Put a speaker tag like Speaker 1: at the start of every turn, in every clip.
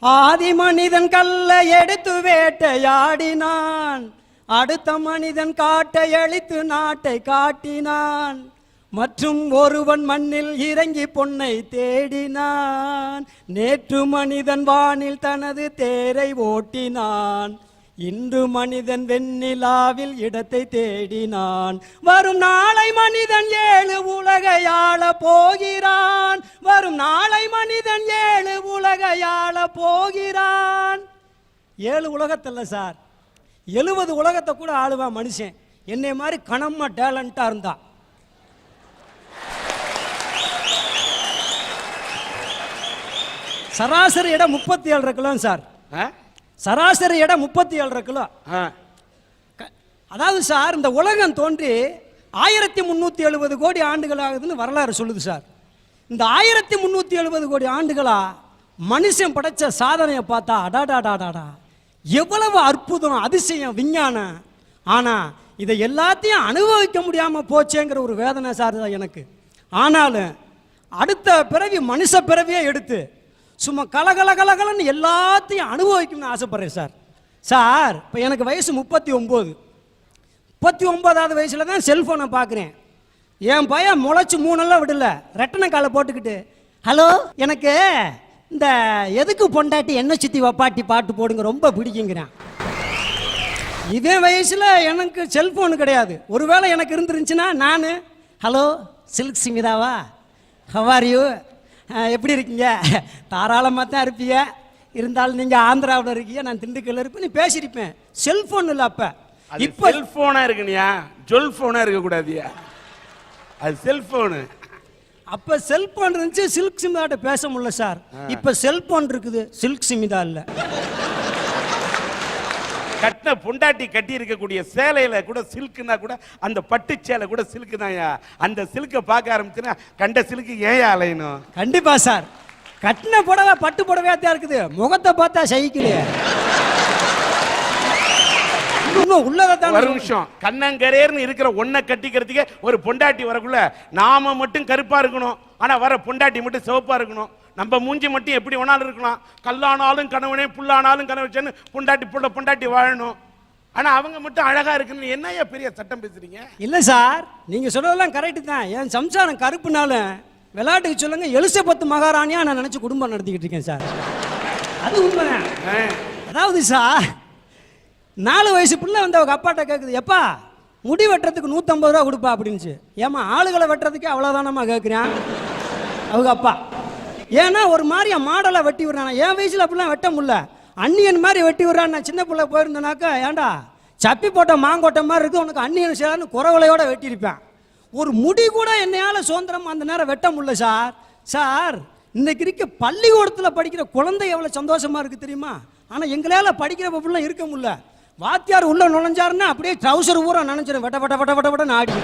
Speaker 1: ஆதி மனிதன் கல்லை எடுத்து வேட்டையாடினான். அடுத்த மனிதன் காட்டை அழித்து நாட்டை காட்டினான். மற்றும் ஒருவன் மண்ணில் இறங்கி பொன்னை தேடினான். நேற்று மனிதன் வானில் தனது தேரை ஓட்டினான். இன்று மனிதன் வெண்ணிலாவில் இடத்தை தேடினான். வரும் நாளை மனிதன் ஏழு உலகையாள போகிறான். வரும் நாளை மனிதன் ஏழு உலகையாள போகிறான். ஏழு உலகத்தில் சார். எழுபது உலகத்தை கூட ஆளுவான் மனுஷன். என்னை மாதிரி கணம்மா டேலண்ட்டாக இருந்தா. சராசரி இடம் முப்பத்தி ஏழரை கிலோ சார்.
Speaker 2: ஆ?
Speaker 1: சராசரி இடம் முப்பத்தி ஏழரை கிலோ அதாவது சார் இந்த உலகம் தோன்றி ஆயிரத்தி முந்நூற்றி எழுபது கோடி ஆண்டுகள் ஆகுதுன்னு வரலாறு சொல்லுது சார். இந்த ஆயிரத்தி முந்நூற்றி எழுபது கோடி ஆண்டுகளா மனுஷன் படைச்ச சாதனையை பார்த்தா அடாடாடாடாடா. எவ்வளவு அற்புதம் அதிசயம் விஞ்ஞானம். ஆனால் இதை எல்லாத்தையும் அனுபவிக்க முடியாமல் போச்சேங்கிற ஒரு வேதனை சார் தான் எனக்கு. ஆனாலும் அடுத்த பிறவி மனுஷ பிறவியே எடுத்து சும்மா கலகல கலகலன்னு எல்லாத்தையும் அனுபவிக்கணும்னு ஆசைப்பட்றேன் சார். சார் இப்போ எனக்கு வயசு முப்பத்தி ஒம்பது முப்பத்தி ஒம்பதாவது வயசில் தான் செல்ஃபோனை பார்க்குறேன் என் பையன் முளைச்சி மூணெல்லாம் விடல. ரெட்டனை காலை போட்டுக்கிட்டு ஹலோ எனக்கு இந்த எதுக்கு பொண்டாட்டி என்ன சுற்றி வப்பாட்டி பாட்டு போடுங்க ரொம்ப பிடிக்குங்கிறான். இதே வயசில் எனக்கு செல்ஃபோனு கிடையாது. ஒருவேளை எனக்கு இருந்துருந்துச்சுன்னா நான் ஹலோ சில்க் சிமிதாவா? ஹவார் யூ எப்படி இருக்கீங்க? தாராளமாக தான் இருப்பீங்க. இருந்தாலும் நீங்கள் ஆந்திராவில் இருக்கீங்க நான் திண்டுக்கல்ல இருப்பேன் நீ பேசியிருப்பேன். செல்ஃபோன் இல்லை அப்போ. இப்போ
Speaker 2: செல்போனா இருக்குனியா? ஜொல் போனா இருக்க கூடாதியா? அது செல்போனு.
Speaker 1: அப்போ செல்போன் இருந்துச்சு சில்க் சிமிதாட்ட பேச முடியல சார். இப்போ செல்போன் இருக்குது சில்க் சிமிதா இல்லை.
Speaker 2: கட்டின பொண்டாட்டி கட்டி இருக்கக்கூடிய சேலையில கூட சில்க்குனா கூட அந்த பட்டு சேலை கூட சில்க்கு தான்யா அந்த சில்க்கை பார்க்க ஆரம்பிச்சுன்னா கண்ட சில்க்கு ஏன் அலையணும்?
Speaker 1: கண்டிப்பா சார். கட்டின புடவை பட்டு புடவையா தான் இருக்குது. முகத்தை பார்த்தா சகிக்கலையே.
Speaker 2: ஒரு நிமிஷம். கண்ணங்கரேர்னு இருக்கிற ஒன்ன கட்டிக்கிறதுக்கே ஒரு பொண்டாட்டி வரக்குள்ள நாம மட்டும் கருப்பா இருக்கணும். ஆனா வர பொண்டாட்டி மட்டும் சிவப்பா இருக்கணும். நம்ம மூஞ்சி மட்டும் எப்படி வேணாலும் இருக்கலாம். கல்லானாலும் கணவனே புல்லானாலும் கணவச்சேன்னு பொண்டாட்டி புள்ள பொண்டாட்டி வாழணும். ஆனா அவங்க மட்டும் அழகா இருக்குன்னு என்னய்யா பெரிய சட்டம் பேசுறீங்க?
Speaker 1: இல்ல சார் நீங்க சொல்றதெல்லாம் கரெக்டு தான். என் சம்சாரம் கருப்புனாலும் விளையாட்டுக்கு சொல்லுங்க எலிசபெத் மகாராணியா நான் நினைச்சு குடும்பம் நடத்திக்கிட்டு இருக்கேன் சார். அது உண்மைதான். அதாவது சார் நாலு வயசு பிள்ளை வந்து அவங்க அப்பாட்ட கேட்குது எப்பா முடி வெட்டுறதுக்கு நூற்றம்பது ரூபா கொடுப்பா அப்படின்னுச்சு. ஏமா ஆளுகளை வெட்டுறதுக்கே அவ்வளோதானம்மா கேட்குறேன் அவங்க அப்பா. ஏன்னா ஒரு மாதிரியா மாடலாக வெட்டி விடுறான்? என் வயசில் அப்படிலாம் வெட்ட முடியல. அன்னியன் மாதிரி வெட்டி விடுறான். நான் சின்ன பிள்ளை போயிருந்தேனாக்கா ஏன்டா சப்பி போட்ட மாங்கொட்டை மாதிரி இருக்கு. உனக்கு அன்னியன் சேரன்னு குறவலையோட வெட்டியிருப்பேன். ஒரு முடி கூட என்னையால் சுதந்திரம் அந்த நேரம் வெட்ட முடியல சார். சார் இன்னைக்கு இருக்க பள்ளிக்கூடத்தில் படிக்கிற குழந்தை எவ்வளோ சந்தோஷமாக இருக்குது தெரியுமா? ஆனால் எங்களால் படிக்கிற பிள்ளை இருக்க முடியல. வாத்தியார் உள்ள நுழைஞ்சாருன்னா அப்படியே ட்ரௌசர் பூரா நினைச்சிடும் வெட்ட வெட்ட வெட்ட வெட்ட வெட்ட ஆடி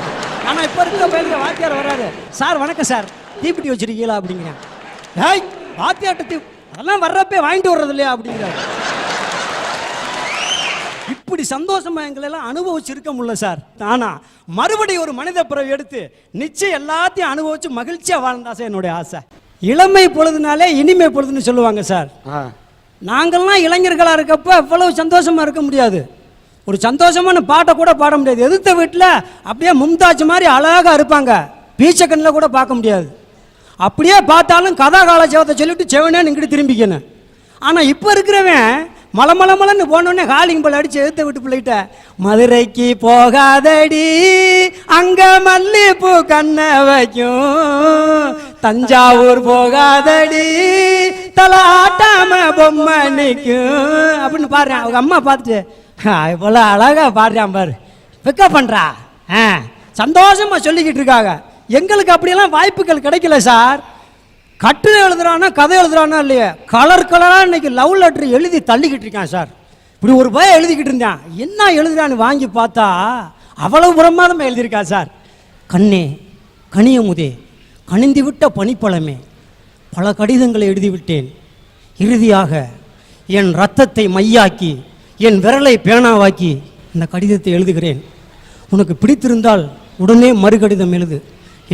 Speaker 1: ஆனால் இப்போ இருக்க பயிலுக்கு வாத்தியார் வராது சார் வணக்கம் சார். தீப்பிட்டி வச்சிருக்கீங்களா அப்படிங்கிறேன். ஏய் வாத்தியார்ட்ட தீ அதெல்லாம் வர்றப்பே வாங்கிட்டு வர்றது இல்லையா அப்படிங்கிறாரு. இப்படி சந்தோஷமா எங்களெல்லாம் அனுபவிச்சிருக்க முடியல சார். ஆனா மறுபடியும் ஒரு மனித பிறவி எடுத்து நிச்சயம் எல்லாத்தையும் அனுபவிச்சு மகிழ்ச்சியா வாழ்ந்தா சார் என்னுடைய ஆசை. இளமை பொழுதுனாலே இனிமை பொழுதுன்னு சொல்லுவாங்க சார். நாங்கள்லாம் இளைஞர்களாக இருக்கப்ப அவ்வளவு சந்தோஷமா இருக்க முடியாது. ஒரு சந்தோஷமான பாட்டை கூட பாட முடியாது. எதிர்த்த வீட்டில் அப்படியே மும்தாஜ் மாதிரி அழகாக இருப்பாங்க. பீச்ச கண்ணில் கூட பார்க்க முடியாது. அப்படியே பார்த்தாலும் கதா கால ஜெவத்தை சொல்லிட்டு செவனே இங்கிட்டு திரும்பிக்கணும். ஆனால் இப்போ இருக்கிறவன் மல மல போனோடனே காலிங் பல் அடிச்சு எடுத்த விட்டு பிள்ளைகிட்ட மதுரைக்கு போகாதடி அங்க மல்லிப்பூ கண்ண வைக்கும். தஞ்சாவூர் போகாதடி தலை ஆட்டாம பொம்மை நிற்கும். அப்படின்னு பாடுறேன். அவங்க அம்மா பார்த்துட்டு இவ்வளோ அழகா பாடுறான் பாரு. பிக்கப் பண்ணுறா ஆ சந்தோஷமா சொல்லிக்கிட்டு இருக்காங்க. எங்களுக்கு அப்படியெல்லாம் வாய்ப்புகள் கிடைக்கல சார். கட்டுரை எழுதுறானா கதை எழுதுறானா இல்லையா? கலர் கலராக இன்னைக்கு லவ் லெட்டர் எழுதி தள்ளிக்கிட்டு இருக்கான் சார். இப்படி ஒரு பய எழுதிக்கிட்டு இருந்தான். என்ன எழுதுறான்னு வாங்கி பார்த்தா அவ்வளவு பிரமாதமாக எழுதியிருக்கா சார். கண்ணே கனியமுதே கணிந்து விட்ட பனிப்பழமே பல கடிதங்களை எழுதிவிட்டேன். இறுதியாக என் ரத்தத்தை மையாக்கி என் விரலை பேனாவாக்கி இந்த கடிதத்தை எழுதுகிறேன். உனக்கு பிடித்திருந்தால் உடனே மறு கடிதம் எழுது.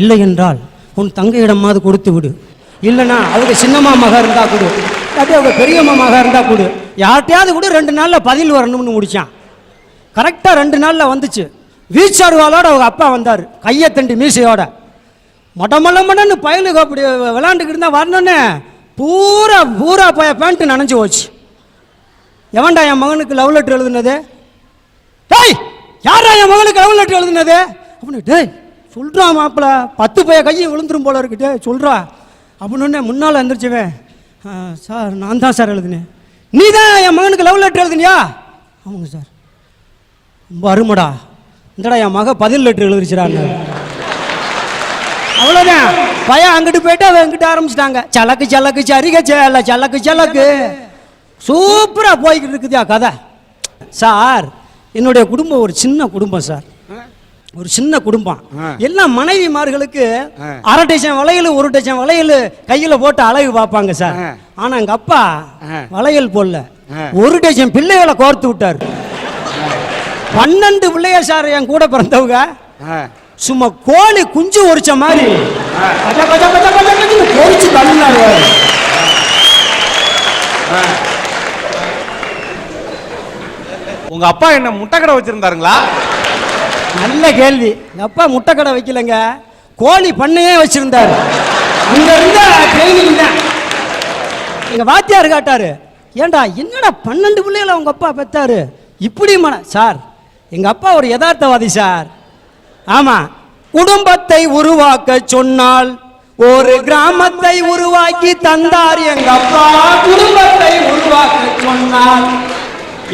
Speaker 1: இல்லை என்றால் உன் தங்கையிடமாவது கொடுத்து விடு. இல்லைனா அவங்க சின்னம்மா மகா இருந்தால் கொடு. இல்லாட்டி அவங்க பெரியம்மா மகா இருந்தால் கொடு. யார்கிட்டயாவது கூட ரெண்டு நாளில் பதில் வரணும்னு முடித்தான் கரெக்டாக ரெண்டு நாளில் வந்துச்சு. வீச்சருவாளோட அவங்க அப்பா வந்தார் கையை தண்டி மீசையோட. மொட்டமல்ல மடன்னு பயலுக்கு அப்படி விளாண்டுக்கிட்டு இருந்தால் வரணுன்னே பூரா பூரா போய பேண்ட்டு நனைஞ்சு போச்சு. எவன்டா என் மகனுக்கு லவ் லெட்டர் எழுதுனது? டேய் யாரா என் மகனுக்கு லவ் லெட்டர் எழுதுனது? அப்படின்னு டேய் சொல்றா மாப்பிள. பத்து பைய கையை விழுந்துரும் போல இருக்கு. டேய் சொல்றா. அப்படின்னு முன்னால் எந்திரிச்சுவேன் சார் நான் தான் சார் எழுதினேன். நீ தான் என் மகனுக்கு லவ் லெட்டர் எழுதுனியா? ஆமாங்க சார். ரொம்ப அருமடா. இந்தடா என் மக பதில் லெட்டர் எழுதிருச்சுடாங்க அவ்வளோதான் பையன் அங்கிட்டு போயிட்டு அவன் எங்கிட்ட ஆரம்பிச்சிட்டாங்க. சலக்கு சலக்கு சரிக சேல சலக்கு சலக்கு. சூப்பராக போய்கிட்டு இருக்குதுயா கதை. சார் என்னுடைய குடும்பம் ஒரு சின்ன குடும்பம் சார். ஒரு சின்ன குடும்பம். எல்லாம் மனைவிமார்களுக்கு. அரை டஜன் வளையல் ஒரு டஜன் வளையல் கையில போட்டு அழகு பார்ப்பாங்க சார். ஆனா எங்க அப்பா. வளையல் போடல. ஒரு டஜன் பிள்ளைகளை கோர்த்து விட்டார் பன்னெண்டு பிள்ளைய சார் என் கூட பிறந்தவங்க. சும்மா கோழி குஞ்சு ஒரிச்ச மாதிரி தள்ளினாரு.
Speaker 3: உங்க அப்பா என்ன முட்டைக்கடை வச்சிருந்தாருங்களா
Speaker 1: நல்ல கேள்வி. எங்க அப்பா முட்டை கடை வைக்கலங்க? கோழி பண்ணையே வச்சிருந்தாரு. அங்க இருந்த ட்ரைனிங் எங்க வாத்தியார் காட்டாரு ஏன்டா என்னடா பன்னெண்டு பிள்ளைகளை உங்க அப்பா பெத்தாரு? இப்படி மன சார் எங்க அப்பா ஒரு யதார்த்தவாதி சார். ஆமா. குடும்பத்தை உருவாக்க சொன்னால் ஒரு கிராமத்தை உருவாக்கி தந்தார் எங்க அப்பா. குடும்பத்தை உருவாக்க சொன்னால்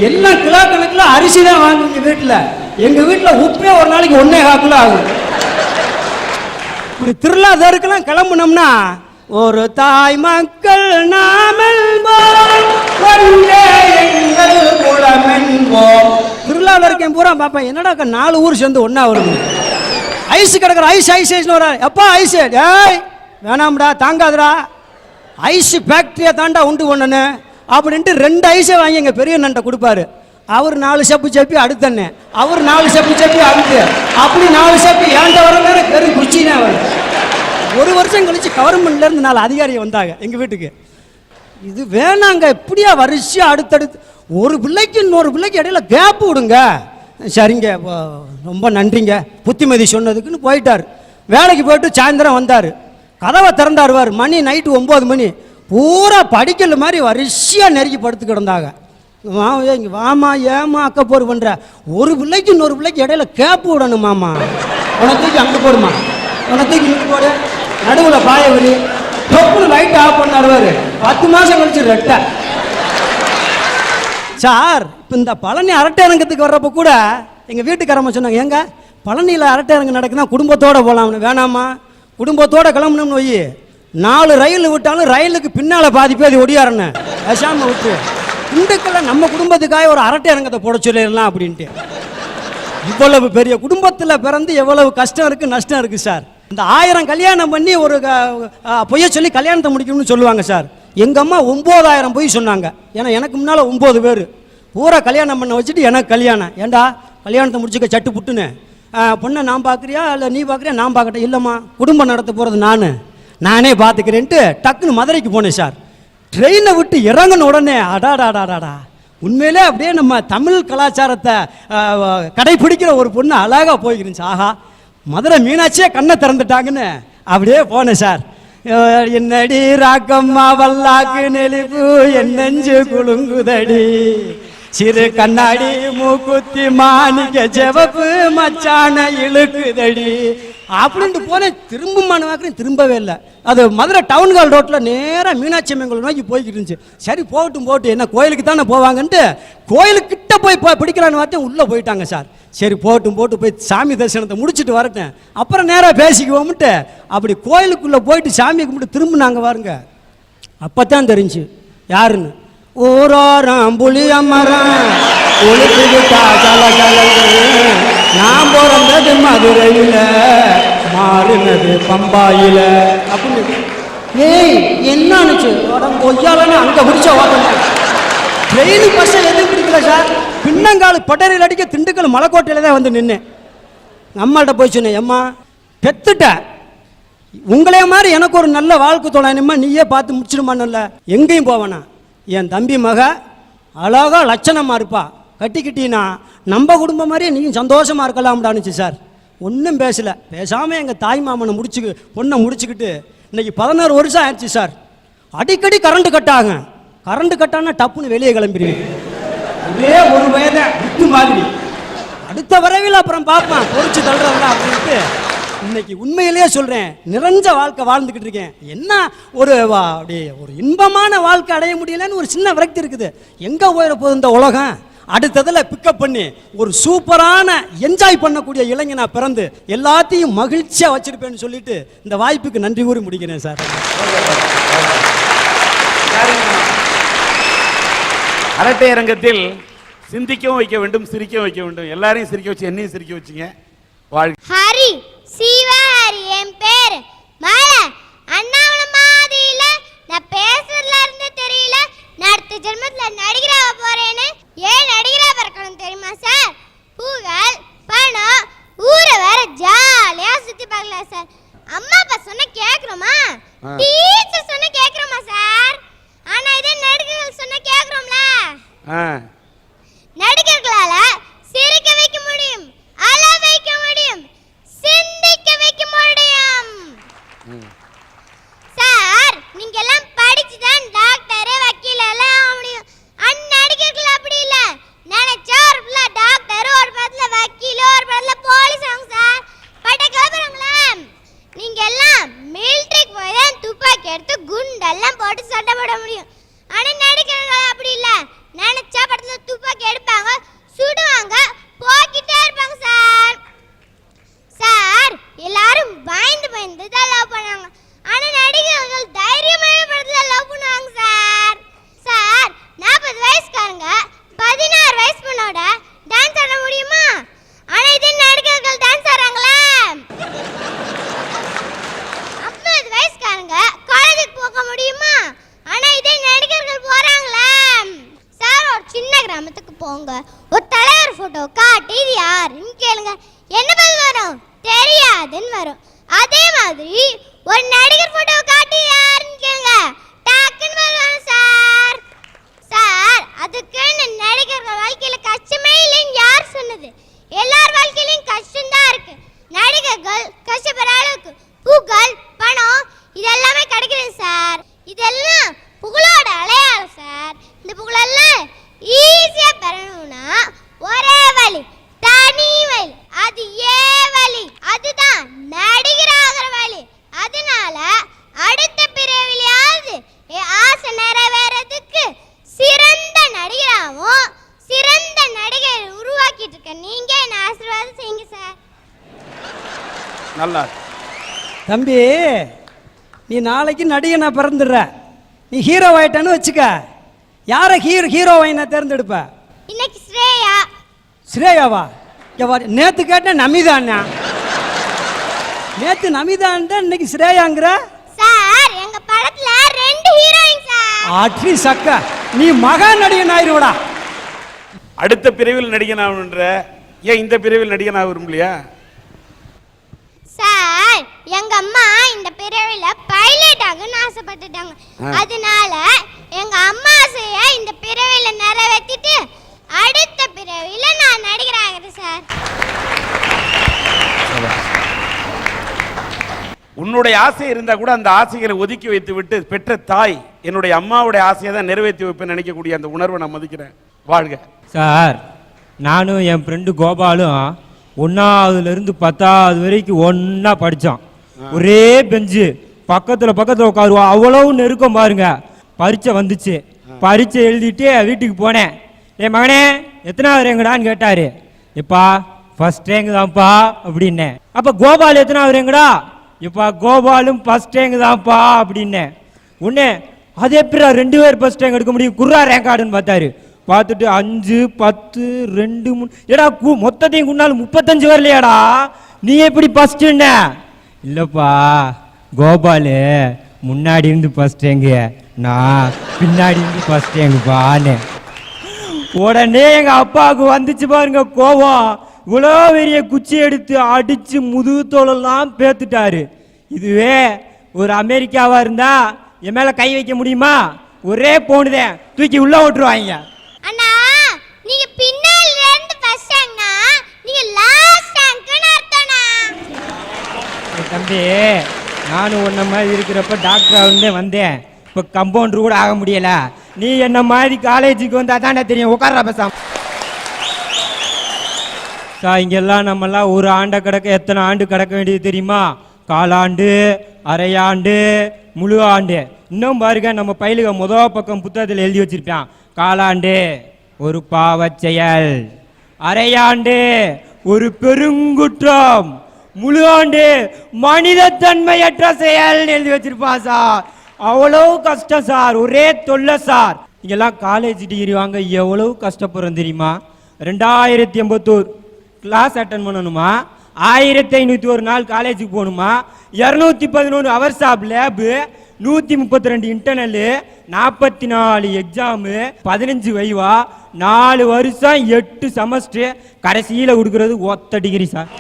Speaker 1: எல்லாம் கிலோ கணக்கில் அரிசி தான் வாங்குவீங்க வீட்டில். எங்க வீட்டில் உப்பே ஒரு நாளைக்கு ஒன்னே காக்குல ஆகும் இப்படி திருவிழாதாருக்கெல்லாம் கிளம்புனோம்னா ஒரு தாய் மக்கள் நாமென்போம் திருவிழாவில் இருக்கேன் பூரா பார்ப்பேன். என்னடா நாலு ஊர் சேர்ந்து ஒன்றா வருது. ஐஸ் கிடக்குற ஐஸ் ஐஸ் ஐஸ்னு வர எப்பா ஐஸ்? ஏய் வேணாம்டா தாங்காதுடா. ஐஸ் ஃபேக்ட்ரியை தாண்டா உண்டு பண்ணனு அப்படின்ட்டு ரெண்டு ஐஸை வாங்கி எங்கள் பெரிய நண்டை கொடுப்பாரு. அவர் நாலு செப்பு செப்பி அடுத்தண்ணே. அவர் நாலு செப்பு செப்பி அடுத்து. அப்படி நாலு செப்பு ஏண்ட வர பெரு குச்சினே வரும் ஒரு வருஷம் கழிச்சு கவர்மெண்ட்லேருந்து நாலு அதிகாரி வந்தாங்க எங்கள் வீட்டுக்கு. இது வேணாங்க இப்படியா வரிசையாக அடுத்தடுத்து. ஒரு பிள்ளைக்கு இன்னொரு பிள்ளைக்கு இடையில கேப்பு விடுங்க. சரிங்க ரொம்ப நன்றிங்க. புத்திமதி சொன்னதுக்குன்னு போயிட்டார். வேலைக்கு போயிட்டு சாயந்தரம் வந்தார். கதவை திறந்தாருவார் மணி நைட்டு ஒம்பது மணி. பூரா படிக்கல மாதிரி வரிசையாக நெருக்கி படுத்து கிடந்தாங்க. வா இங்க வாமா ஏமா அக்கப்போர் பண்ற? ஒரு பிள்ளைக்கு இன்னொரு பிள்ளைக்கு இடையில கேப்பு விடணும் மாமா. உனக்கு தூக்கி அங்கே போடுமா? உனக்கு தூக்கி இங்கே போடு. நடுவில் பாய வழி டொப்புன்னு லைட் ஆஃப் பண்ணாருவாரு பத்து மாசம் கழிச்சு ரெட்டை. சார் இப்போ இந்த பழனி அரட்டை அரங்கத்துக்கு வர்றப்ப கூட எங்கள் வீட்டுக்காரம்மா சொன்னாங்க ஏங்க பழனியில் அரட்டை அரங்கம் நடக்குன்னா குடும்பத்தோட போகலாம்னு வேணாமா? குடும்பத்தோட கிளம்பணும்னு வை. நாலு ரயில் விட்டாலும் ரயிலுக்கு பின்னால் பாதி பேதி ஒடியாருன்னு பேசாம விட்டு. இந்துக்களை நம்ம குடும்பத்துக்காக ஒரு அரட்டை அரங்கத்தை போட சொல்லிடலாம் அப்படின்ட்டு. இவ்வளவு பெரிய குடும்பத்தில் பிறந்து எவ்வளவு கஷ்டம் இருக்குது நஷ்டம் இருக்குது சார். இந்த ஆயிரம் கல்யாணம் பண்ணி ஒரு க- பொய்ய சொல்லி கல்யாணத்தை முடிக்கணும்னு சொல்லுவாங்க சார். எங்கள் அம்மா ஒம்போதாயிரம் பொய் சொன்னாங்க. ஏன்னா எனக்கு முன்னால் ஒம்பது பேர். பூரா கல்யாணம் பண்ண வச்சுட்டு எனக்கு கல்யாணம். ஏண்டா? கல்யாணத்தை முடிச்சுக்க சட்டு புட்டுன்னு. பொண்ணை நான் பார்க்குறியா இல்லை நீ பார்க்குறியா நான் பார்க்கட்டேன் இல்லைம்மா குடும்பம் நடத்த போகிறது நான். நானே பார்த்துக்கிறேன்ட்டு டக்குன்னு மதுரைக்கு போனேன் சார். ட்ரெயினை விட்டு இறங்கின உடனே அடாடாடாடாடா. உண்மையிலே அப்படியே நம்ம தமிழ் கலாச்சாரத்தை கடைபிடிக்கிற ஒரு பொண்ணு அழகாக போயிருந்துச்சு. ஆஹா மதுரை மீனாட்சியே கண்ணை திறந்துட்டாங்கன்னு அப்படியே போனேன் சார். என்னடி ராக்கம்மா வல்லாக்கு நெளிப்பு என் நெஞ்சு குலுங்குதடி. சிறு கண்ணாடி மூக்குத்தி மாணிக்க ஜெவப்பு மச்சான இழுக்குதடி. அப்படின்ட்டு போனேன். திரும்ப வாக்குறேன் திரும்பவே இல்லை. அது மதுரை டவுன் ஹால் ரோட்டில் நேராக மீனாட்சி அம்மன் நோக்கி போய்கிட்டு இருந்துச்சு. சரி போகட்டும் போட்டு என்ன கோயிலுக்கு தானே போவாங்கன்ட்டு கோயிலுக்கிட்ட போய் பிடிக்கலான்னு பார்த்தேன் உள்ளே போயிட்டாங்க சார். சரி போகட்டும் போட்டு போய் சாமி தரிசனத்தை முடிச்சுட்டு வரட்டேன். அப்புறம் நேராக பேசிக்குவோம்ட்டு அப்படி கோயிலுக்குள்ளே போயிட்டு சாமி கும்பிட்டு திரும்பினாங்க பாருங்க. அப்பதான் தெரிஞ்சு யாருன்னு? ஊரோரம் புளி அம்மரம் நான் பிறந்தது மதுரையில். மாறினது பம்பாயில. அப்படின்னு. ஏய் என்னானுச்சு உடம்பு கொய்யாலன்னு அங்கே பிடிச்ச ஓட்டம் ட்ரெயின் பஸ்ஸை எதுவும் பிடிக்கல சார் பின்னங்கால் பட்டறையில் அடிக்க திண்டுக்கல் மலைக்கோட்டையில் தான் வந்து நின்னேன். அம்மாட்ட போய் சொன்னேன் அம்மா பெத்துட்டேன் உங்களே மாதிரி எனக்கு ஒரு நல்ல வாழ்க்கை துணைனுமா நீயே பார்த்து முடிச்சிடுமான்னுல்ல எங்கேயும் போவேனா என் தம்பி மக அழகா லட்சணமாக இருப்பா. கட்டிக்கிட்டீன்னா நம்ம குடும்பம் மாதிரியே நீங்கள் சந்தோஷமாக இருக்கலாம்டானுச்சு சார் ஒன்றும் பேசலை. பேசாமல் எங்கள் தாய் மாமனை முடிச்சுக்கு பொண்ணை முடிச்சுக்கிட்டு இன்னைக்கு பதினாறு வருஷம் ஆயிடுச்சு சார். அடிக்கடி கரண்ட் கட்டாங்க. கரண்ட் கட்டானா டப்புன்னு வெளியே கிளம்பிடுவேன். ஒரே ஒரு வயதை விட்டு மாதிரி. அடுத்த வரவில் அப்புறம் பார்ப்பேன். பொறிச்சு தள்ளுறதா அப்படின்ட்டு. இன்னைக்கு உண்மையிலேயே சொல்கிறேன் நிறைஞ்ச வாழ்க்கை வாழ்ந்துக்கிட்டு இருக்கேன். என்ன ஒரு வா- ஒரு இன்பமான வாழ்க்கை அடைய முடியலன்னு ஒரு சின்ன விரக்தி இருக்குது. எங்கே போயிட போகுது இந்த உலகம்? அடுத்ததுல பிக்கப் பண்ணி ஒரு சூப்பரான என்ஜாய் பண்ணக்கூடிய இளைஞனா பிறந்து எல்லாத்தையும் மகிழ்ச்சியா வச்சிருப்பேன்னு சொல்லிட்டு இந்த வாய்ப்புக்கு நன்றி கூறி முடிக்கிறேன் சார்.
Speaker 2: அரட்டை அரங்கத்தில் சிந்திக்கவும் வைக்க வேண்டும் சிரிக்கவும் வைக்க வேண்டும். எல்லாரையும் சிரிக்க வச்சு என்னையும் சிரிக்க வச்சுங்க. வாழ்க.
Speaker 4: ஹரி சிவஹரி என் பேரு. மழை அண்ணாவள மாதிரியில நான் தெரியல நான் அடுத்த ஜென்மத்துல நடிகராக போறேன்னு ஏன் நடிகரா பிறக்கணும் தெரியுமா சார்? புகழ் பணம் ஊரை வேற ஜாலியா சுத்தி பார்க்கலாம் சார். அம்மா அப்பா சொன்ன கேக்குறோமா?
Speaker 2: ஆ.
Speaker 4: டீச்சர் சொன்ன கேக்குறோமா சார்? ஆனா இதே நடிகர்கள் சொன்ன கேக்குறோம்ல?
Speaker 2: ஆ.
Speaker 4: நடிகர்களால சிரிக்க வைக்க முடியும் அழ வைக்க முடியும் சிந்திக்க வைக்க முடியும். சார் நீங்க எல்லாம் படிச்சு தான் டாக்டர் வக்கீல் எல்லாம் ஆக முடியும் அந்நடிகர்கள் அப்படி இல்ல நினைச்சா ஒரு புள்ள டாக்டர் ஒரு படத்துல வக்கீல் ஒரு படத்துல போலீஸ் ஆகும் சார் பட்ட கிளம்புறாங்களே நீங்க எல்லாம் மிலிட்டரிக்கு போய் தான் துப்பாக்கி எடுத்து குண்டெல்லாம் போட்டு சண்டை போட முடியும் ஆனா நடிகர்கள் அப்படி இல்ல நினைச்சா படத்துல துப்பாக்கி எடுப்பாங்க சுடுவாங்க போக்கிட்டே இருப்பாங்க சார் சார் எல்லாரும் பயந்து பயந்து தான் லவ் பண்ணாங்க ஆனா நடிகர்கள் தைரியமான படத்துல லவ் பண்ணுவாங்க சார் சார் நாற்பது வயசுக்காரங்க பதினாறு வயசு பொண்ணோட டான்ஸ் ஆட முடியுமா ஆனா இதே நடிகர்கள் டான்ஸ் ஆடுறாங்களே ஐம்பது வயசுக்காரங்க காலேஜுக்கு போக முடியுமா? ஆனா இதே நடிகர்கள் போறாங்களே. சார் ஒரு சின்ன கிராமத்துக்கு போங்க. ஒரு தலைவர் போட்டோ காட்டி இது யாருன்னு கேளுங்க. என்ன பதில் வரும்? தெரியாதுன்னு வரும். அதே மாதிரி ஒரு நடிகர் போட்டோ காட்டி யாருன்னு கேளுங்க. டாக்குன்னு வரும் சார். சார் அதுக்குன்னு நடிகர்கள் வாழ்க்கையில கஷ்டமே இல்லைன்னு யார் சொன்னது? எல்லார் வாழ்க்கையிலும் கஷ்டம்தான் இருக்கு. நடிகர்கள் கஷ்டப்படுற அளவுக்கு பூக்கள் பணம் இதெல்லாமே கிடைக்குது சார். இதெல்லாம் புகழோட அடையாளம் சார். இந்த புகழெல்லாம் ஈஸியா பெறணும்னா ஒரே வழி தனி வழி. அது ஏ வழி. அதுதான் நடிகராகிற வழி. அதனால அடுத்த பிறவிலையாவது என் ஆசை நிறைவேறதுக்கு சிறந்த நடிகராகவும் சிறந்த நடிகர் உருவாக்கிட்டு இருக்க நீங்க என்ன ஆசீர்வாதம் செய்யுங்க சார்.
Speaker 2: நல்லா
Speaker 1: தம்பி நீ நாளைக்கு நடிகனா பிறந்துடுற. நீ ஹீரோ ஆயிட்டான்னு வச்சுக்க. யாரை ஹீரோ ஹீரோவை நான் தேர்ந்தெடுப்ப?
Speaker 4: இன்னைக்கு ஸ்ரேயா.
Speaker 1: ஸ்ரேயாவா? நேத்து கேட்டேன் நமிதாண்ணா. நேத்து நமிதான்ட்ட இன்னைக்கு ஸ்ரேயாங்கிற?
Speaker 4: சார் எங்க படத்துல ரெண்டு ஹீரோயின் சார்.
Speaker 1: அட்ரி சக்க. நீ மகா நடிகன் ஆயிருவடா
Speaker 2: அடுத்த பிரிவில் நடிகன் ஆகணுன்ற ஏன் இந்த பிரிவில் நடிகன் ஆக விரும்பலையா?
Speaker 4: எங்க அம்மா இந்த பிறவில பைலட் ஆகணும்னு ஆசைப்பட்டுட்டாங்க. அதனால எங்க அம்மா ஆசைய இந்த பிறவில நிறைவேத்திட்டு அடுத்த பிறவில நான் நடிகராகிறேன் சார்.
Speaker 2: உன்னுடைய ஆசை இருந்தா கூட அந்த ஆசைகளை ஒதுக்கி வைத்து விட்டு பெற்ற தாய் என்னுடைய அம்மாவுடைய ஆசையை தான் நிறைவேற்றி வைப்பேன்னு நினைக்கக்கூடிய அந்த உணர்வை நான் மதிக்கிறேன். வாழ்க.
Speaker 5: சார் நானும் என் ஃப்ரெண்டு கோபாலும் ஒன்றாவதுலேருந்து பத்தாவது வரைக்கும் ஒன்றா படித்தோம் ஒரே பெஞ்சு. பக்கத்தில் பக்கத்தில் உட்காருவோம் அவ்வளவு நெருக்கம் பாருங்க. பரீட்சை வந்துச்சு. பரீட்சை எழுதிட்டு வீட்டுக்கு போனேன். என் மகனே எத்தனாவது ரேங்கடான்னு கேட்டார். எப்பா ஃபர்ஸ்ட் ரேங்க் தான்ப்பா அப்படின்னேன். அப்போ கோபால் எத்தனாவது ரேங்கடா எப்பா கோபாலும் ஃபர்ஸ்ட் ரேங்க் தான்ப்பா அப்படின்னேன். உடனே அது எப்படிடா ரெண்டு பேர் ஃபர்ஸ்ட் ரேங்க் எடுக்க முடியும்? குர்ரா ரேங்க் ஆடுன்னு பார்த்தாரு. பார்த்துட்டு அஞ்சு பத்து ரெண்டு மூணு. ஏடா மொத்தத்தையும் குண்டாலும் முப்பத்தஞ்சு வரலையாடா? நீ எப்படி ஃபர்ஸ்ட்ன இல்லைப்பா கோபாலு முன்னாடி இருந்து ஃபர்ஸ்ட் ரேங்கு நான் பின்னாடி இருந்து ஃபர்ஸ்ட் ரேங்குப்பான்னு உடனே எங்க அப்பாவுக்கு வந்துச்சு பாருங்க கோவம். இவ்வளோ பெரிய குச்சி எடுத்து அடிச்சு முதுகு தோலெல்லாம் பேத்துட்டாரு. இதுவே ஒரு அமெரிக்காவா இருந்தா என் மேல கை வைக்க முடியுமா? ஒரே போனுதேன் தூக்கி உள்ள விட்டுருவாங்க
Speaker 4: அண்ணா நீங்க பின்ன இருந்து ஃபர்ஸ்ட் ரேங்க்னா நீங்க லாஸ்ட் ரேங்க்னு அர்த்தம்ண்ணா
Speaker 5: ஏய் தம்பி நானும் உன்ன மாதிரி இருக்கிறப்ப டாக்டர் வந்து வந்தேன். இப்போ கம்பவுண்டர் கூட ஆக முடியல. நீ என்ன மாதிரி காலேஜுக்கு வந்தா தானே தெரியும். உட்கார பேசாம. சார் இங்கெல்லாம் நம்மெல்லாம் ஒரு ஆண்டை கிடக்க எத்தனை ஆண்டு கிடக்க வேண்டியது தெரியுமா? காலாண்டு அரையாண்டு முழு ஆண்டு. இன்னும் பாருங்க நம்ம பயிலுக முதல் பக்கம் புத்தகத்தில் எழுதி வச்சிருப்பான். காலாண்டு ஒரு பாவச் செயல் அரையாண்டு ஒரு பெருங்குற்றம். முழு ஆண்டு மனிதத்தன்மையற்ற செயல் எழுதி வச்சிருப்பா சார். அவ்வளவு கஷ்டம் சார். ஒரே தொல்லை சார். இங்கெல்லாம் காலேஜ் டிகிரி வாங்க எவ்வளவு கஷ்டப்படுறோம் தெரியுமா? ரெண்டாயிரத்தி எண்பத்தோரு கிளாஸ் அட்டன் பண்ணணுமா? ஆயிரத்தி ஐநூற்றி ஒரு நாள் காலேஜுக்கு போகணுமா? இரநூத்தி பதினொன்று அவர் ஆஃப் லேபு நூற்றி முப்பத்தி ரெண்டு இன்டர்னலு நாற்பத்தி நாலு எக்ஸாமு பதினஞ்சு வைவா நாலு வருஷம் எட்டு செமஸ்டர் கடைசியில் கொடுக்குறது ஒத்த டிகிரி சார்.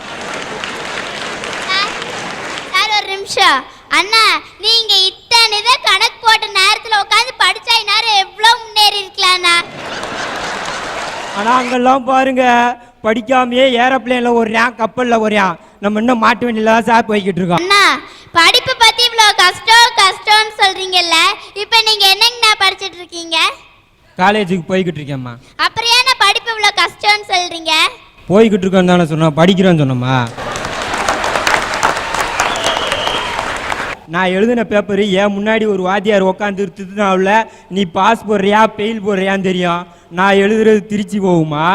Speaker 4: நிமிஷம். அண்ணா நீங்க இத்தனை இதை கணக்கு போட்ட நேரத்துல உட்காந்து படிச்சா இந்நேரம் எவ்வளவு முன்னேறி இருக்கலாம்ண்ணா
Speaker 5: ஆனால் அங்கெல்லாம் பாருங்க படிக்காமையே ஏரோப்ளேனில் ஒரு ரேன் கப்பலில் ரேன் நம்ம இன்னும் மாட்டு வண்டியில் சார் போய்கிட்டு இருக்கோம்.
Speaker 4: அண்ணா படிப்பு பத்தி இவ்வளோ கஷ்டம் கஷ்டம்னு சொல்றீங்கல்ல இப்போ நீங்க என்னங்கண்ணா படிச்சிட்டு இருக்கீங்க?
Speaker 5: காலேஜுக்கு போய்கிட்டு இருக்கேம்மா.
Speaker 4: அப்புறம் ஏன்னா படிப்பு இவ்வளோ கஷ்டம்னு சொல்றீங்க?
Speaker 5: போய்கிட்டு இருக்கோன்னு தானே சொன்னோம் படிக்கிறோன்னு சொன்னோம்மா. நான் எழுதின பேப்பர் ஏன் முன்னாடி ஒரு வாத்தியார் உட்காந்து திருத்தினாவில் நீ பாஸ் போடுறியா பெயில் போடுறியான்னு தெரியும். நான் எழுதுறது திருச்சி போகுமா?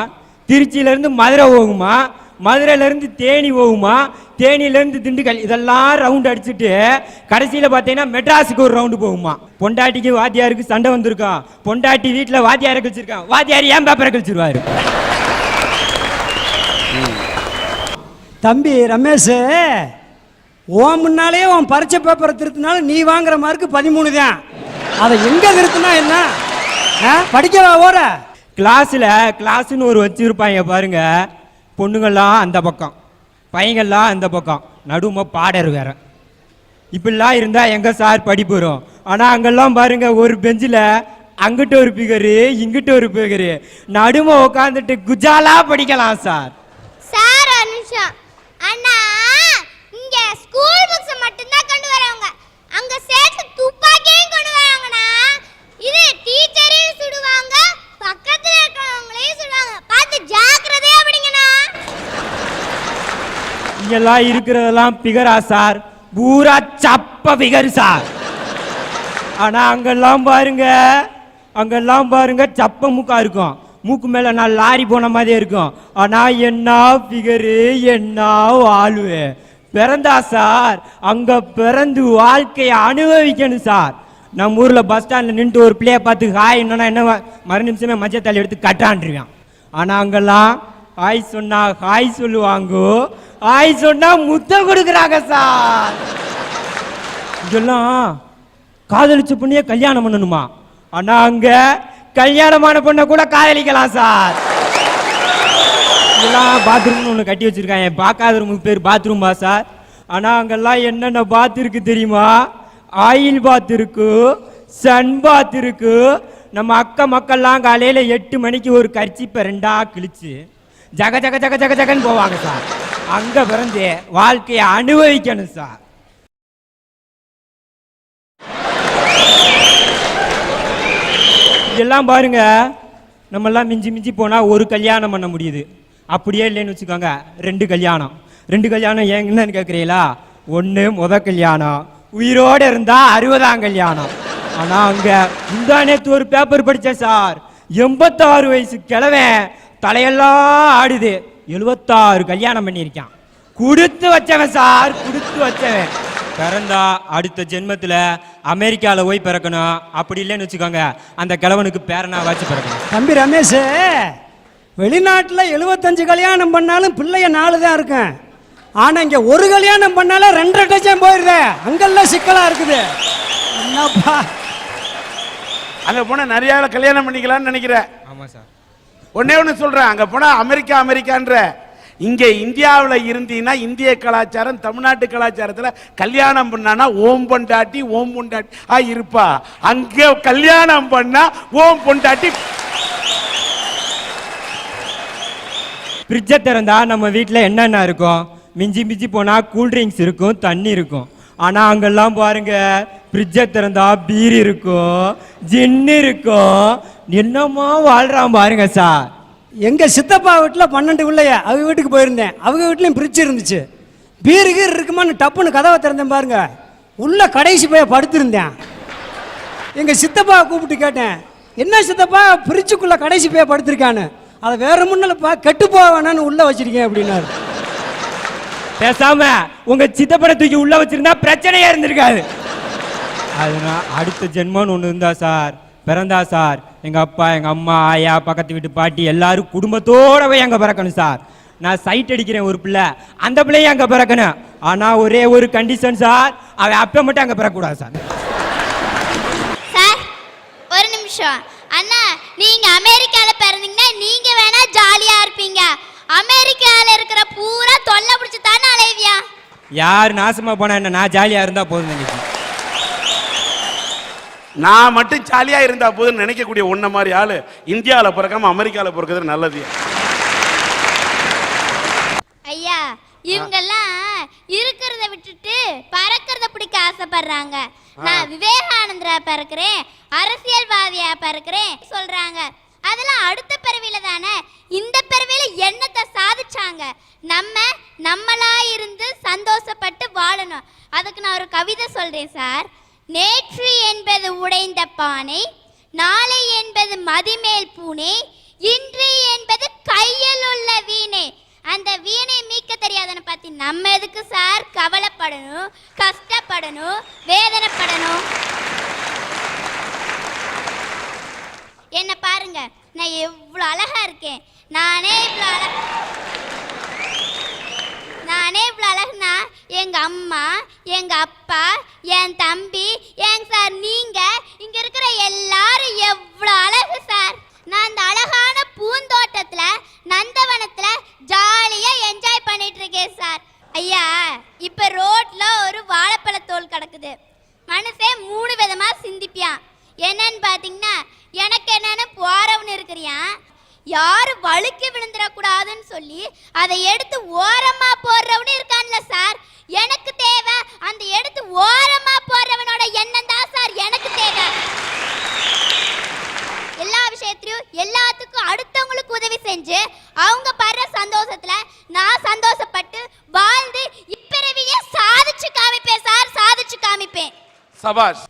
Speaker 5: திருச்சியிலேருந்து மதுரை போகுமா? மதுரையிலேருந்து தேனி போகுமா? தேனியிலேருந்து திண்டுக்கல் இதெல்லாம் ரவுண்ட் அடிச்சுட்டு கடைசியில் பார்த்தீங்கன்னா மெட்ராஸுக்கு ஒரு ரவுண்டு போகுமா? பொண்டாட்டிக்கு வாத்தியாருக்கு சண்டை வந்திருக்கான் பொண்டாட்டி வீட்டில் வாத்தியாரை கழிச்சிருக்கான் வாத்தியார் ஏன் பேப்பரை கழிச்சிருவாரு?
Speaker 1: தம்பி ரமேஷ் உன் முன்னாலே உன் பரீட்சை பேப்பரை திருத்தினாலும் நீ வாங்குற மார்க்கு பதிமூணு தான். அதை எங்கே திருத்தினா என்ன? ஆ? படிக்கவா ஓர?
Speaker 5: கிளாஸில் கிளாஸ்னு ஒரு வச்சிருப்பாங்க பாருங்க. பொண்ணுங்கள்லாம் அந்த பக்கம். பையங்கள்லாம் அந்த பக்கம். நடும பாடர் வேற. இப்படிலாம் இருந்தால் எங்கே சார் படிப்பு வரும்? ஆனால் அங்கெல்லாம் பாருங்க ஒரு பெஞ்சில் அங்கிட்ட ஒரு பிகரு இங்கிட்ட ஒரு பிகரு நடும உட்காந்துட்டு குஜாலா படிக்கலாம் சார்
Speaker 4: சார் நிமிஷம். அண்ணா இங்க ஸ்கூல் புக்ஸ் மட்டும்தான் கொண்டு வரவங்க. அங்க சேர்த்து துப்பாக்கியும் கொண்டு வராங்கன்னா இது டீச்சரையும் சுடுவாங்க பக்கத்துல இருக்கிறவங்களையும் சுடுவாங்க. பார்த்து ஜாக்கிரதையா படிங்கண்ணா.
Speaker 5: இங்கெல்லாம் இருக்கிறதெல்லாம் பிகரா சார். பூரா சப்ப பிகர் சார். ஆனா அங்கெல்லாம் பாருங்க அங்கெல்லாம் பாருங்க சப்ப மூக்கா இருக்கும். மூக்கு மேல நான் லாரி போன மாதிரி இருக்கும். ஆனா என்ன பிகரு என்ன வாழ்வு பிறந்தா சார். அங்க பிறந்து வாழ்க்கையை அனுபவிக்கணும் சார். நம்ம ஊர்ல பஸ் ஸ்டாண்ட்ல நின்று ஒரு பிள்ளைய பார்த்து ஹாய் என்னன்னா என்ன மறு நிமிஷமே மஞ்சத்தாளி எடுத்து கட்டான்ருவான் ஆனா அங்கெல்லாம் ஹாய் சொன்னா ஹாய் சொல்லுவாங்க. ஹாய் சொன்னா முத்தம் கொடுக்குறாங்க சார். இதெல்லாம் காதலிச்ச பொண்ணையே கல்யாணம் பண்ணணுமா? ஆனா அங்க கல்யாணமான பொண்ணை கூட காதலிக்கலாம் சார். இதெல்லாம் பாத்ரூம்னு ஒன்று கட்டி வச்சிருக்காங்க. பார்க்காத ரூமுக்கு பேர் பாத்ரூம் பாசா சார். அங்கெல்லாம் என்னென்ன பாத் இருக்கு தெரியுமா? ஆயில் பாத் இருக்கு சன் பாத் இருக்கு. நம்ம அக்க மக்கள்லாம் காலையில் எட்டு மணிக்கு ஒரு கர்ச்சிப்பை ரெண்டா கிழிச்சு ஜக ஜக ஜக ஜக ஜகன்னு போவாங்க சார். அங்கே பிறந்து வாழ்க்கையை அனுபவிக்கணும் சார். இதெல்லாம் பாருங்க நம்மெல்லாம் மிஞ்சி மிஞ்சி போனால் ஒரு கல்யாணம் பண்ண முடியுது. அப்படியே இல்லைன்னு வச்சுக்கோங்க ரெண்டு கல்யாணம். ரெண்டு கல்யாணம் என்னன்னு கேட்குறீங்களா ஒன்று முத கல்யாணம். உயிரோடு இருந்தால் அறுபதாம் கல்யாணம். ஆனால் அங்கே இந்த நேற்று ஒரு பேப்பர் படித்தேன் சார். எண்பத்தாறு வயசு கிழவன் தலையெல்லாம் ஆடுது. எழுபத்தாறு கல்யாணம் பண்ணியிருக்கான். கொடுத்து வச்சவன் சார் கொடுத்து வச்சவன். பிறந்தா அடுத்த ஜென்மத்தில் அமெரிக்காவில் போய் பிறக்கணும். அப்படி இல்லைன்னு வச்சுக்கோங்க அந்த கிழவனுக்கு பேரனா வச்சு பிறக்கணும்.
Speaker 1: தம்பி ரமேஷ் வெளிநாட்டில் எழுபத்தஞ்சு கல்யாணம் பண்ணாலும் பிள்ளைய நாலு தான் இருக்கும் ஆனால் இங்கே ஒரு கல்யாணம் பண்ணாலும் ரெண்டரை டஜன் போயிருதே. அங்கெல்லாம் சிக்கலாக இருக்குது. என்னப்பா?
Speaker 2: அங்க போனா நிறைய கல்யாணம் பண்ணிக்கலாம்னு நினைக்கிறேன்
Speaker 5: ஆமாம் சார்.
Speaker 2: ஒன்னே ஒன்று சொல்றேன். அங்க போனா அமெரிக்கா அமெரிக்கான்ற. இங்க இந்தியாவுல இருந்தீங்கன்னா இந்திய கலாச்சாரம் தமிழ்நாட்டு கலாச்சாரத்துல கல்யாணம் பண்ணானா ஓம் பொண்டாட்டி ஓம் பொண்டாட்டி. ஆ இருப்பா. அங்க கல்யாணம் பண்ணா ஓம் பொண்டாட்டி.
Speaker 5: ஃப்ரிட்ஜை திறந்தா நம்ம வீட்டில் என்னென்ன இருக்கும் மிஞ்சி மிஞ்சி போனால் கூல்ட்ரிங்க்ஸ் இருக்கும் தண்ணி இருக்கும். ஆனால் அங்கெல்லாம் பாருங்க ஃப்ரிட்ஜை திறந்தா பீர் இருக்கும் ஜின்னு இருக்கும். என்னமோ வாழ்கிறான் பாருங்க சார்.
Speaker 1: எங்கள் சித்தப்பா வீட்டில் பன்னெண்டு பிள்ளைய அவங்க வீட்டுக்கு போயிருந்தேன். அவங்க வீட்லேயும் ஃப்ரிட்ஜ் இருந்துச்சு. பீரு கீர் இருக்குமான்னு டப்புன்னு கதவை திறந்தேன் பாருங்க. உள்ள கடைசி போய் படுத்திருந்தேன். எங்கள் சித்தப்பா கூப்பிட்டு கேட்டேன் என்ன சித்தப்பா ஃப்ரிட்ஜுக்குள்ளே கடைசி போய் படுத்திருக்கான்னு? அதை வேற முன்னலப்பா கெட்டு போக வேணான்னு உள்ள வச்சிருக்கேன் அப்படின்னாரு.
Speaker 5: பேசாம உங்க சித்தப்பனை தூக்கி உள்ள வச்சிருந்தா பிரச்சனையே இருந்திருக்காது. அதனால் அடுத்த ஜென்மம்னு ஒன்று இருந்தா சார் பிறந்தா சார் எங்க அப்பா எங்க அம்மா ஆயா பக்கத்து வீட்டு பாட்டி எல்லாரும் குடும்பத்தோட போய் அங்க பிறக்கணும் சார். நான் சைட் அடிக்கிறேன் ஒரு பிள்ளை அந்த பிள்ளையும் அங்க பிறக்கணும். ஆனா ஒரே ஒரு கண்டிஷன் சார் அவன் அப்ப மட்டும் அங்க பிறக்கக்கூடாது சார்.
Speaker 6: சார் ஒரு நிமிஷம். அண்ணா நீங்க அமெரிக்கால பிறந்தீங்கன்னா நீங்க வேணா ஜாலியா இருப்பீங்க. அமெரிக்கால இருக்கிற பூரா தொல்லை பிடிச்சு தானே அலைவியா?
Speaker 5: யார் நாசமா போனா என்ன? நான் ஜாலியா இருந்தா போதும்
Speaker 2: நான் மட்டும் ஜாலியா இருந்தா போதும்னு நினைக்கக்கூடிய உன்ன மாதிரி ஆளு இந்தியாவில் பிறக்காம அமெரிக்காவில் பிறக்கிறது நல்லது.
Speaker 6: இவங்கெல்லாம் இருக்கிறத விட்டுட்டு பறக்கிறத பிடிக்க ஆசைப்படுறாங்க. நான் விவேகானந்தரா பிறக்கிறேன் அரசியல்வாதியா பிறக்கிறேன் சொல்றாங்க. அதெல்லாம் அடுத்த பிறவியில தானே? இந்த பிறவியில என்னத்தை சாதிச்சாங்க? நம்ம நம்மளா இருந்து சந்தோஷப்பட்டு வாழணும். அதுக்கு நான் ஒரு கவிதை சொல்றேன் சார். நேற்று என்பது உடைந்த பானை நாளை என்பது மதிமேல் பூனை இன்று என்பது கையில் உள்ள வீணை. அந்த வீணை மீட்க தெரியாதன பத்தி நம்ம எதுக்கு சார் கவலைப்படணும் கஷ்டப்படணும் வேதனைப்படணும்? என்ன பாருங்க நான் எவ்வளோ அழகா இருக்கேன். நானே இவ்வளோ அழக நானே இவ்வளோ அழகுனா எங்க அம்மா எங்க அப்பா என் தம்பி ஏங்க சார் நீங்க இங்க இருக்கிற எல்லாரும் எவ்வளோ அழகு சார் நான் அந்த அழகான பூந்தோட்டத்துல நந்தவனத்துல ஜாலியா என்ஜாய் பண்ணிட்டு இருக்கேன் சார் ஐயா இப்ப ரோட்ல ஒரு வாழைப்பழத்தோல் கிடக்குது மனுஷன் மூணு விதமா சிந்திப்பியான் என்னன்னு பாத்தீங்கன்னா எனக்கு என்னன்னு போறவன் இருக்கிறியான் யாரு வழுக்கி விழுந்துடக்கூடாதுன்னு சொல்லி அதை எடுத்து ஓரமா போடுறவனு இருக்கான்ல சார் எனக்கு தேவை அந்த எடுத்து ஓரமா போடுறவனோட எண்ணம் தான் சார் எனக்கு தேவை எல்லா விஷயத்திலையும் எல்லாத்துக்கும் அடுத்தவங்களுக்கு உதவி செஞ்சு அவங்க படுற சந்தோஷத்துல நான் சந்தோஷப்பட்டு வாழ்ந்து